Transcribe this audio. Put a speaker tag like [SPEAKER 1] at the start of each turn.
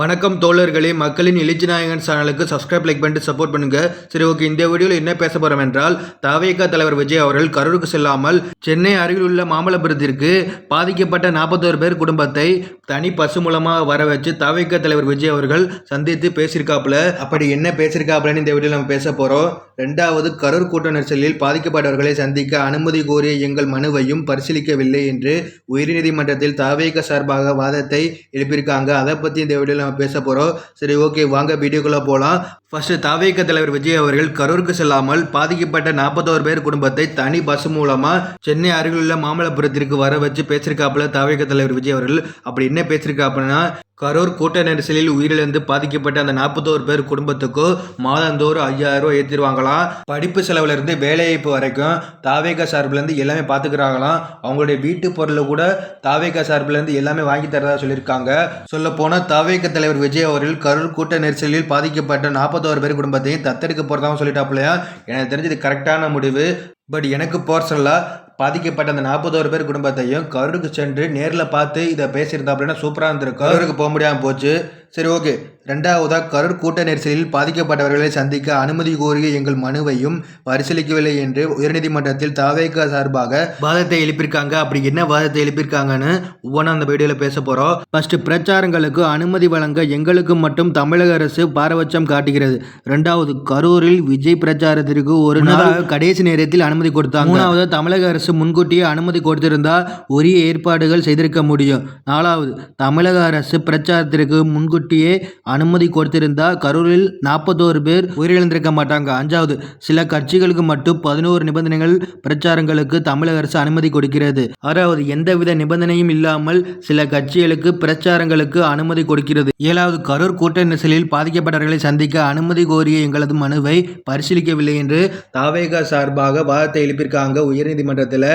[SPEAKER 1] வணக்கம் தோழர்களே மக்களின் எழுச்சி நாயகன் சேனலுக்கு சப்ஸ்கிரைப் லைக் பண்ணிட்டு சப்போர்ட் பண்ணுங்க. சரி ஓகே இந்த வீடியோவில் என்ன பேச போகிறோம் என்றால் தவேக தலைவர் விஜய் அவர்கள் கரூருக்கு செல்லாமல் சென்னை அருகில் உள்ள மாமல்லபுரத்திற்கு பாதிக்கப்பட்ட நாற்பத்தோரு பேர் குடும்பத்தை தனி பசு மூலமாக வர வச்சு தவேக தலைவர் விஜய் அவர்கள் சந்தித்து பேசியிருக்காப்புல. அப்படி என்ன பேசியிருக்காப்புலன்னு இந்த வீடியோவில் நம்ம பேச போகிறோம் ரெண்டாவது கரூர் கூட்ட நெரிசலில் பாதிக்கப்பட்டவர்களை சந்திக்க அனுமதி கோரிய எங்கள் மனுவையும் பரிசீலிக்கவில்லை என்று உயர்நீதிமன்றத்தில் தவேக சார்பாக வாதத்தை எழுப்பியிருக்காங்க. அதை பற்றி இந்த வீடியோவில் நம்ம பேச போகிறோம் சரி ஓகே வாங்க வீடியோக்குள்ளே போகலாம் ஃபஸ்ட்டு தாவேக தலைவர் விஜய் அவர்கள் கரூருக்கு செல்லாமல் பாதிக்கப்பட்ட நாற்பத்தோரு பேர் குடும்பத்தை தனி பஸ் மூலமாக சென்னை அருகிலுள்ள மாமல்லபுரத்திற்கு வர வச்சு பேசியிருக்காப்புல தாவேக தலைவர் விஜய் அவர்கள். அப்படி என்ன பேசியிருக்காப்புன்னா கரூர் கூட்ட நெரிசலில் உயிரிழந்து பாதிக்கப்பட்ட அந்த நாற்பத்தோரு பேர் குடும்பத்துக்கு மாதந்தோறும் ஐயாயிரம் ரூபா ஏற்றிடுவாங்களாம் படிப்பு செலவுலேருந்து வேலைவாய்ப்பு வரைக்கும் தாவேக சார்பிலேருந்து எல்லாமே பார்த்துக்கிறாங்களாம் அவங்களுடைய வீட்டு பொருளை கூட தாவேக சார்பிலேருந்து எல்லாமே வாங்கி தரதா சொல்லியிருக்காங்க. சொல்ல போனால் தாவேக தலைவர் விஜய் அவர்கள் கரூர் கூட்ட நெரிசலில் பாதிக்கப்பட்ட நாற்பத்தோரு பேர் குடும்பத்தையும் தத்தெடுக்க போகிறதாகவும் சொல்லிட்டாப்புலையா? எனக்கு தெரிஞ்சது கரெக்டான முடிவு. பட் எனக்கு பர்சனலாக பாதிக்கப்பட்ட அந்த நாற்பத்தோரு பேர் குடும்பத்தையும் கரூருக்கு சென்று நேரில் பார்த்து இதை பேசியிருந்தாப்புலன்னா சூப்பராக இருந்திருக்கும். கரூருக்கு போக முடியாமல் போச்சு. சரி ஓகே. ரெண்டாவதாக கரூர் கூட்ட நெரிசலில் பாதிக்கப்பட்டவர்களை சந்திக்க அனுமதி கோரிய எங்கள் மனுவையும் பரிசீலிக்கவில்லை என்று உயர்நீதிமன்றத்தில் தாவேக சார்பாக வாதத்தை எழுப்பியிருக்காங்க. அப்படி என்ன வாதத்தை எழுப்பியிருக்காங்கன்னு ஒவ்வொன்றா அந்த வீடியோவில் பேச போகிறோம் ஃபர்ஸ்ட் பிரச்சாரங்களுக்கு அனுமதி வழங்க எங்களுக்கு மட்டும் தமிழக அரசு பாரபட்சம் காட்டுகிறது. ரெண்டாவது கரூரில் விஜய் பிரச்சாரத்திற்கு ஒரு நாள் கடைசி நேரத்தில் அனுமதி கொடுத்தாங்க. மூணாவது தமிழக அரசு முன்கூட்டியே அனுமதி கொடுத்திருந்தால் உரிய ஏற்பாடுகள் செய்திருக்க முடியும். நாலாவது தமிழக அரசு பிரச்சாரத்திற்கு முன்கூட்டியே அனுமதி கொடுத்திருந்தால் கரூரில் நாற்பத்தோரு பேர் உயிரிழந்திருக்க மாட்டாங்க. அஞ்சாவது சில கட்சிகளுக்கு மட்டும் பதினோரு நிபந்தனைகள் பிரச்சாரங்களுக்கு தமிழக அரசு அனுமதி கொடுக்கிறது. ஆறாவது எந்தவித நிபந்தனையும் இல்லாமல் சில கட்சிகளுக்கு பிரச்சாரங்களுக்கு அனுமதி கொடுக்கிறது. ஏழாவது கரூர் கூட்ட நெரிசலில் பாதிக்கப்பட்டவர்களை சந்திக்க அனுமதி கோரிய எங்களது மனுவை பரிசீலிக்கவில்லை என்று தாவேகா சார்பாக வாதத்தை எழுப்பியிருக்காங்க உயர்நீதிமன்றத்தில் அதில்